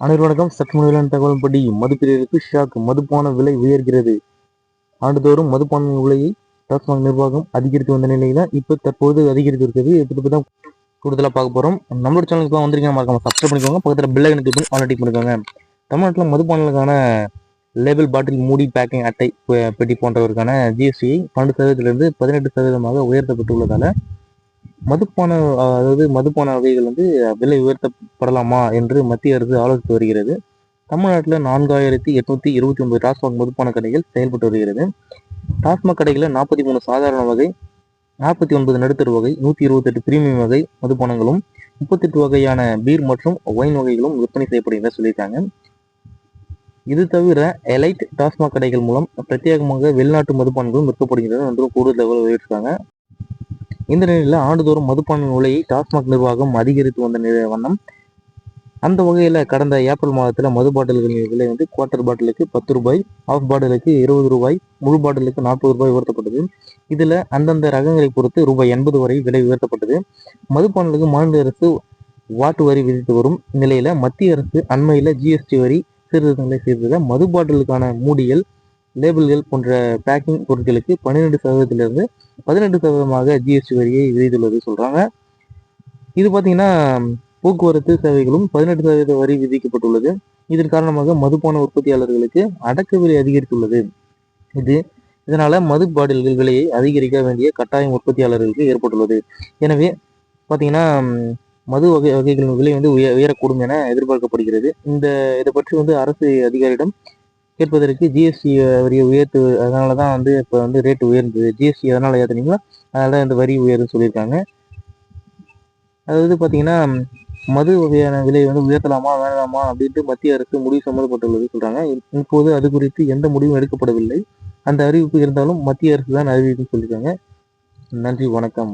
அனைவரும் வணக்கம். சற்று முன்னிலான தகவல்படி மதுப்பிரியருக்கு ஷாக் மதுபான விலை உயர்கிறது. ஆண்டுதோறும் மதுபான விலையை டாஸ்மாக் நிர்வாகம் அதிகரித்து வந்த நிலையில இப்போ தற்போது அதிகரித்து இருக்கிறது. இப்போ தான் கூடுதலாக பார்க்க போகிறோம் நம்மளோட சேனலுக்கு வந்திருக்கீங்க மறக்காம சப்ஸ்கிரைப் பண்ணிக்கோங்க. பக்கத்தில் பில்லை எனக்கு பண்ணி ஆல்ரெடி பண்ணிக்கோங்க. தமிழ்நாட்டில் மதுப்பானலுக்கான லேபிள் பாட்டில் மூடி பேக்கிங் அட்டை பெட்டி போன்றவருக்கான ஜிஎஸ்டியை பன்னெண்டு சதவீதத்திலிருந்து பதினெட்டு சதவீதமாக உயர்த்தப்பட்டுள்ளதால மதுப்பான அதாவது மதுப்பான வகைகள் வந்து விலை உயர்த்தப்படலாமா என்று மத்திய அரசு ஆலோசித்து வருகிறது. தமிழ்நாட்டில் நான்காயிரத்தி எட்நூத்தி இருபத்தி ஒன்பது டாஸ்மாக் மதுப்பான கடைகள் செயல்பட்டு வருகிறது. டாஸ்மாக் கடைகளில் நாற்பத்தி மூணு சாதாரண வகை நாற்பத்தி ஒன்பது நடுத்தர வகை நூற்றி இருபத்தெட்டு பிரீமியம் வகை மதுபானங்களும் முப்பத்தெட்டு வகையான பீர் மற்றும் ஒயின் வகைகளும் விற்பனை செய்யப்படுகின்றன சொல்லியிருக்காங்க. இது தவிர எலைட் டாஸ்மாக் கடைகள் மூலம் பிரத்யேகமாக வெளிநாட்டு மதுபானங்களும் விற்கப்படுகிறது என்று கூடுதல் தகவல் வெளியிட்டிருக்காங்க. இந்த நிலையில் ஆண்டுதோறும் மதுபான விலையை டாஸ்மாக் நிர்வாகம் அதிகரித்து வந்த நிலை வண்ணம். அந்த வகையில் கடந்த ஏப்ரல் மாதத்தில் மது பாட்டில்களின் விலை வந்து குவார்ட்டர் பாட்டிலுக்கு பத்து ரூபாய் ஆஃப் பாட்டிலுக்கு இருபது ரூபாய் முழு பாட்டிலுக்கு நாற்பது ரூபாய் உயர்த்தப்பட்டது. இதில் அந்தந்த ரகங்களை பொறுத்து ரூபாய் எண்பது வரை விலை உயர்த்தப்பட்டது. மதுபானங்களுக்கு மாநில அரசு வாட்டு வரி விதித்து வரும் நிலையில் மத்திய அரசு அண்மையில் ஜிஎஸ்டி வரி சீர்திருத்தங்களை செய்தது மது பாட்டிலுக்கான மூடிகள் லேபிள்கள் போன்ற பேக்கிங் பொருட்களுக்கு பன்னிரெண்டு சதவீதத்திலிருந்து பதினெட்டு சதவீதமாக ஜிஎஸ்டி வரியை விதித்துள்ளது சொல்றாங்க. இது பார்த்தீங்கன்னா போக்குவரத்து சேவைகளும் பதினெட்டு சதவீத வரி விதிக்கப்பட்டுள்ளது. இதன் காரணமாக மதுபான உற்பத்தியாளர்களுக்கு அடக்க விலை அதிகரித்துள்ளது. இது இதனால மது பாட்டில்கள் விலையை அதிகரிக்க வேண்டிய கட்டாயம் உற்பத்தியாளர்களுக்கு ஏற்பட்டுள்ளது. எனவே பார்த்தீங்கன்னா மது வகை வகைகளின் விலை வந்து உய உயரக்கூடும் என எதிர்பார்க்கப்படுகிறது. இந்த இதை பற்றி வந்து அரசு அதிகாரியிடம் கேட்பதற்கு ஜிஎஸ்டி வரியை உயர்த்து அதனால தான் வந்து இப்போ வந்து ரேட் உயர்ந்தது. ஜிஎஸ்டி எதனால் ஏற்றுனீங்களோ அதனால இந்த வரி உயர்ந்து சொல்லியிருக்காங்க. அதாவது பார்த்தீங்கன்னா மது வகையான விலை வந்து உயர்த்தலாமா வேண்டாமா அப்படின்ட்டு மத்திய அரசு முடிவு சம்மந்தப்பட்டுள்ளது சொல்றாங்க. இப்போது அது குறித்து எந்த முடிவும் எடுக்கப்படவில்லை. அந்த அறிவிப்பு இருந்தாலும் மத்திய அரசு தான் அறிவிப்பு சொல்லியிருக்காங்க. நன்றி வணக்கம்.